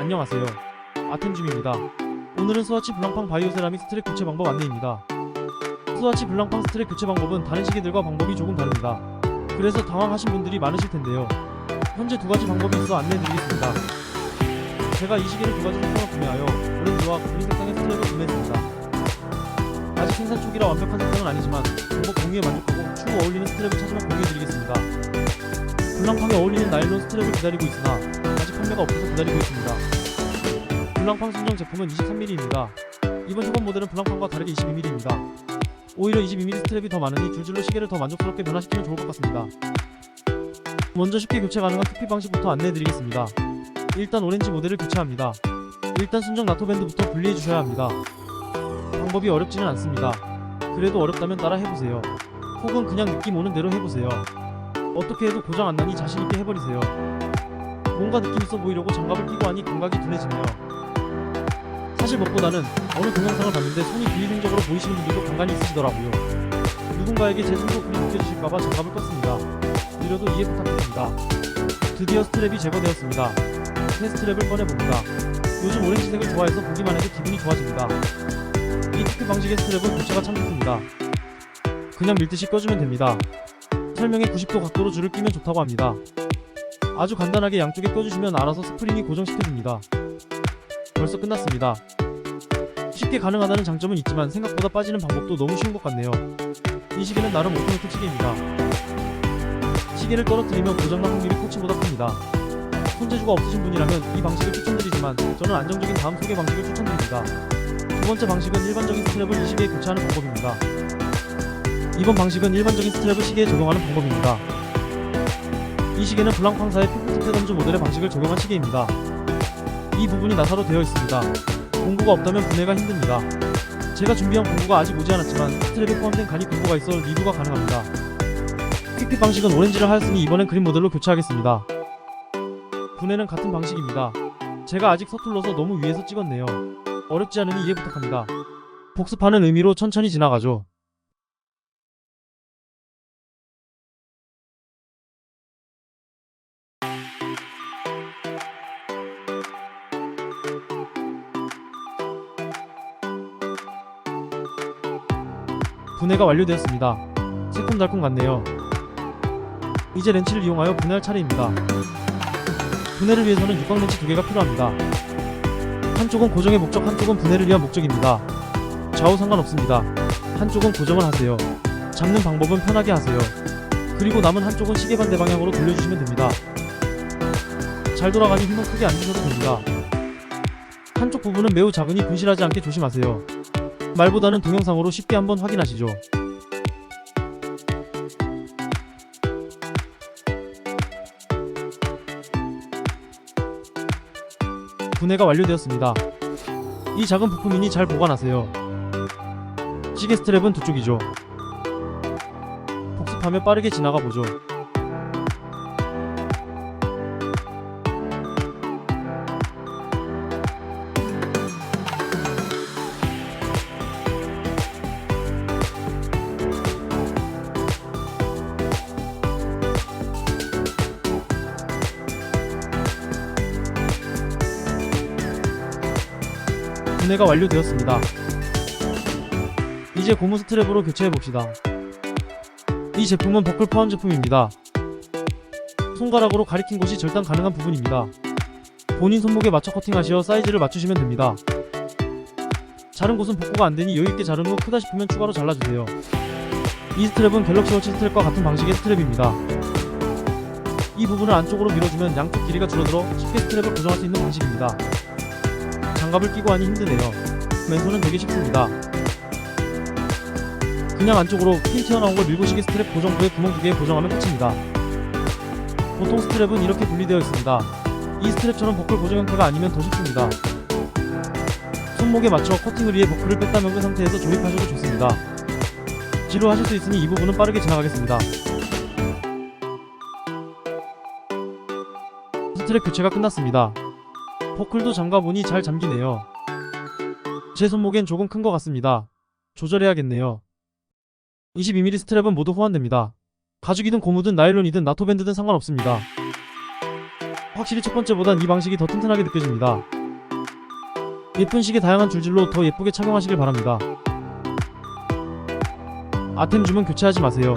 안녕하세요. 아템줌입니다. 오늘은 스와치 블랑팡 바이오 세라믹 스트랩 교체 방법 안내입니다. 스와치 블랑팡 스트랩 교체 방법은 다른 시계들과 방법이 조금 다릅니다. 그래서 당황하신 분들이 많으실 텐데요. 현재 두 가지 방법이 있어 안내해드리겠습니다. 제가 이 시계를 두 가지 색상을 구매하여 오렌지와 그린 색상의 스트랩을 구매했습니다. 아직 생산 초기라 완벽한 색상은 아니지만 방법 공유에 만족하고 추후 어울리는 스트랩을 찾으면 공유해드리겠습니다. 블랑팡에 어울리는 나일론 스트랩을 기다리고 있으나 아직 판매가 없어서 기다리고 있습니다. 블랑팡 순정 제품은 23mm입니다. 이번 초반 모델은 블랑팡과 다르게 22mm입니다. 오히려 22mm 스트랩이 더 많으니 줄줄로 시계를 더 만족스럽게 변화시키면 좋을 것 같습니다. 먼저 쉽게 교체 가능한 투피 방식부터 안내해드리겠습니다. 일단 오렌지 모델을 교체합니다. 일단 순정 나토 밴드부터 분리해 주셔야 합니다. 방법이 어렵지는 않습니다. 그래도 어렵다면 따라 해보세요. 혹은 그냥 느낌 오는 대로 해보세요. 어떻게 해도 고장 안 나니 자신 있게 해버리세요. 뭔가 느낌 있어 보이려고 장갑을 끼고 하니 감각이 둔해지네요. 사실 무엇보다는 어느 동영상을 봤는데 손이 비위생적으로 보이시는 분들도 간간히 있으시더라고요. 누군가에게 제 그리 느껴지실까봐 장갑을 껐습니다. 느려도 이해 부탁드립니다. 드디어 스트랩이 제거되었습니다. 새 스트랩을 꺼내봅니다. 요즘 오렌지색을 좋아해서 보기만 해도 기분이 좋아집니다. 이 특히 방식의 스트랩은 교체가 참 좋습니다. 그냥 밀듯이 꺼주면 됩니다. 설명에 90도 각도로 줄을 끼면 좋다고 합니다. 아주 간단하게 양쪽에 껴주시면 알아서 스프링이 고정시켜줍니다. 벌써 끝났습니다. 쉽게 가능하다는 장점은 있지만 생각보다 빠지는 방법도 너무 쉬운 것 같네요. 이 시계는 나름 오토매틱 시계입니다. 시계를 떨어뜨리면 고장날 확률이 코치보다 큽니다. 손재주가 없으신 분이라면 이 방식을 추천드리지만 저는 안정적인 다음 소개 방식을 추천드립니다. 두 번째 방식은 일반적인 스트랩을 이 시계에 교체하는 방법입니다. 이번 방식은 일반적인 스트랩을 시계에 적용하는 방법입니다. 이 시계는 블랑팡사의 피프트 패던즈 모델의 방식을 적용한 시계입니다. 이 부분이 나사로 되어 있습니다. 공구가 없다면 분해가 힘듭니다. 제가 준비한 공구가 아직 오지 않았지만 스트랩에 포함된 간이 공구가 있어 리뷰가 가능합니다. 퀵핏 방식은 오렌지를 하였으니 이번엔 그린 모델로 교체하겠습니다. 분해는 같은 방식입니다. 제가 아직 서툴러서 너무 위에서 찍었네요. 어렵지 않으니 이해 부탁합니다. 복습하는 의미로 천천히 지나가죠. 분해가 완료되었습니다. 새콤달콤 같네요. 이제 렌치를 이용하여 분해할 차례입니다. 분해를 위해서는 육각 렌치 두 개가 필요합니다. 한쪽은 고정의 목적, 한쪽은 분해를 위한 목적입니다. 좌우 상관없습니다. 한쪽은 고정을 하세요. 잡는 방법은 편하게 하세요. 그리고 남은 한쪽은 시계 반대 방향으로 돌려주시면 됩니다. 잘 돌아가니 힘은 크게 안 주셔도 됩니다. 한쪽 부분은 매우 작으니 분실하지 않게 조심하세요. 말보다는 동영상으로 쉽게 한번 확인하시죠. 분해가 완료되었습니다. 이 작은 부품이니 잘 보관하세요. 시계 스트랩은 두 쪽이죠. 복습하며 빠르게 지나가 보죠. 분해가 완료되었습니다. 이제 고무 스트랩으로 교체해 봅시다. 이 제품은 버클 포함 제품입니다. 손가락으로 가리킨 곳이 절단 가능한 부분입니다. 본인 손목에 맞춰 커팅하시어 사이즈를 맞추시면 됩니다. 자른 곳은 복구가 안되니 여유있게 자른 후 크다 싶으면 추가로 잘라주세요. 이 스트랩은 갤럭시 워치 스트랩과 같은 방식의 스트랩입니다. 이 부분을 안쪽으로 밀어주면 양쪽 길이가 줄어들어 쉽게 스트랩을 고정할 수 있는 방식입니다. 장갑을 끼고 하니 힘드네요. 맨손은 되게 쉽습니다. 그냥 안쪽으로 핀 튀어나온 걸 밀고 시계 스트랩 고정부에 구멍 두개 고정하면 끝입니다. 보통 스트랩은 이렇게 분리되어 있습니다. 이 스트랩처럼 버클 고정 형태가 아니면 더 쉽습니다. 손목에 맞춰 커팅을 위해 버클을 뺐다 면그 상태에서 조립하셔도 좋습니다. 지루하실 수 있으니 이 부분은 빠르게 지나가겠습니다. 스트랩 교체가 끝났습니다. 버클도 잠가보니 잘 잠기네요. 제 손목엔 조금 큰 것 같습니다. 조절해야겠네요. 22mm 스트랩은 모두 호환됩니다. 가죽이든 고무든 나일론이든 나토밴드든 상관없습니다. 확실히 첫 번째보단 이 방식이 더 튼튼하게 느껴집니다. 예쁜 시계 다양한 줄질로 더 예쁘게 착용하시길 바랍니다. 아템 주문 교체하지 마세요.